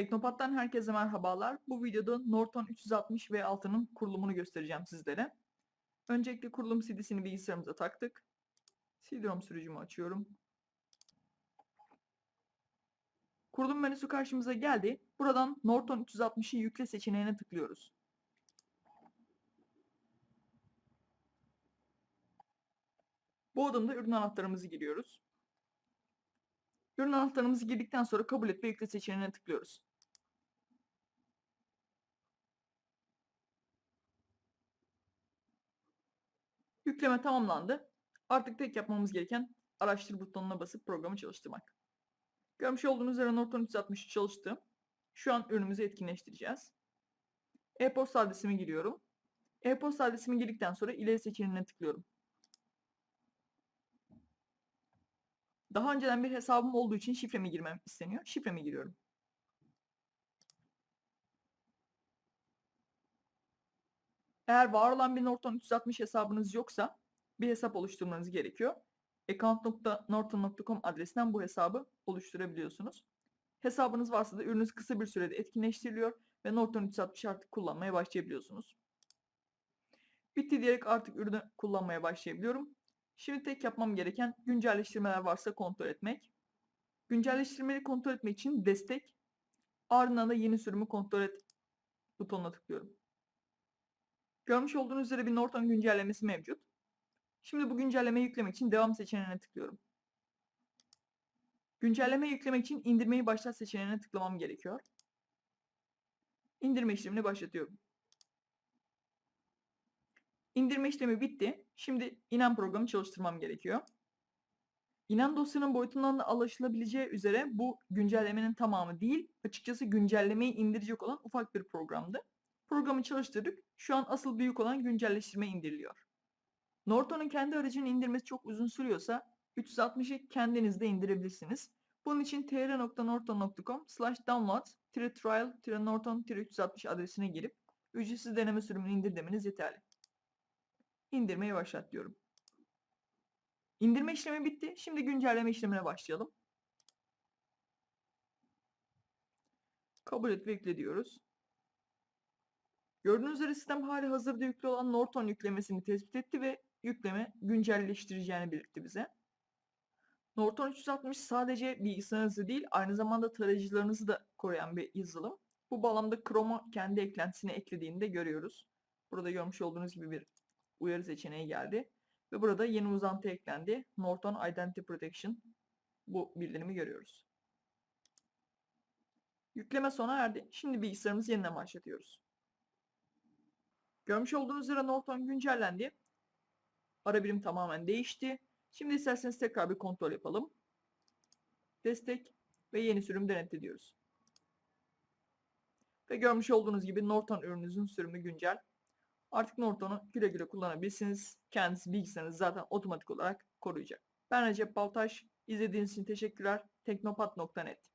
Teknopat'tan herkese merhabalar. Bu videoda Norton 360 V6'nın kurulumunu göstereceğim sizlere. Öncelikle kurulum CD'sini bilgisayarımıza taktık. CD-ROM sürücümü açıyorum. Kurulum menüsü karşımıza geldi. Buradan Norton 360'ı yükle seçeneğine tıklıyoruz. Bu adımda ürün anahtarımızı giriyoruz. Ürün anahtarımızı girdikten sonra kabul et ve yükle seçeneğine tıklıyoruz. Yükleme tamamlandı. Artık tek yapmamız gereken araştır butonuna basıp programı çalıştırmak. Görmüş olduğunuz üzere Norton 360 çalıştı. Şu an ürünümüzü etkinleştireceğiz. E-posta adresimi giriyorum. E-posta adresimi girdikten sonra ileri seçeneğine tıklıyorum. Daha önceden bir hesabım olduğu için şifremi girmem isteniyor. Şifremi giriyorum. Eğer var olan bir Norton 360 hesabınız yoksa bir hesap oluşturmanız gerekiyor. account.norton.com adresinden bu hesabı oluşturabiliyorsunuz. Hesabınız varsa da ürününüz kısa bir sürede etkinleştiriliyor ve Norton 360 artık kullanmaya başlayabiliyorsunuz. Bitti diyerek artık ürünü kullanmaya başlayabiliyorum. Şimdi tek yapmam gereken güncelleştirmeler varsa kontrol etmek. Güncelleştirmeleri kontrol etmek için destek, ardından da yeni sürümü kontrol et butonuna tıklıyorum. Görmüş olduğunuz üzere bir Norton güncellemesi mevcut. Şimdi bu güncellemeyi yüklemek için devam seçeneğine tıklıyorum. Güncellemeyi yüklemek için indirmeyi başlat seçeneğine tıklamam gerekiyor. İndirme işlemini başlatıyorum. İndirme işlemi bitti. Şimdi inen programı çalıştırmam gerekiyor. İnen dosyanın boyutundan da anlaşılabileceği üzere bu güncellemenin tamamı değil, açıkçası güncellemeyi indirecek olan ufak bir programdı. Programı çalıştırdık. Şu an asıl büyük olan güncelleştirme indiriliyor. Norton'un kendi aracını indirmesi çok uzun sürüyorsa 360'ı kendiniz de indirebilirsiniz. Bunun için tr.norton.com slash download trial norton 360 adresine girip ücretsiz deneme sürümünü indir demeniz yeterli. İndirmeyi başlat diyorum. İndirme işlemi bitti. Şimdi güncelleme işlemine başlayalım. Kabul et ve yükle diyoruz. Gördüğünüz üzere sistem hali hazırda yüklü olan Norton yüklemesini tespit etti ve yükleme güncelleştireceğini belirtti bize. Norton 360 sadece bilgisayarınızı değil aynı zamanda tarayıcılarınızı da koruyan bir yazılım. Bu bağlamda Chrome'a kendi eklentisini eklediğini de görüyoruz. Burada görmüş olduğunuz gibi bir uyarı seçeneği geldi. Ve burada yeni uzantı eklendi. Norton Identity Protection. Bu bildirimi görüyoruz. Yükleme sona erdi. Şimdi bilgisayarımızı yeniden başlatıyoruz. Görmüş olduğunuz üzere Norton güncellendi. Ara birim tamamen değişti. Şimdi isterseniz tekrar bir kontrol yapalım. Destek ve yeni sürüm denetle diyoruz. Ve görmüş olduğunuz gibi Norton ürününüzün sürümü güncel. Artık Norton'u güle güle kullanabilirsiniz. Kendisi bilgisayarınızı zaten otomatik olarak koruyacak. Ben Recep Baltaş. İzlediğiniz için teşekkürler. Teknopat.net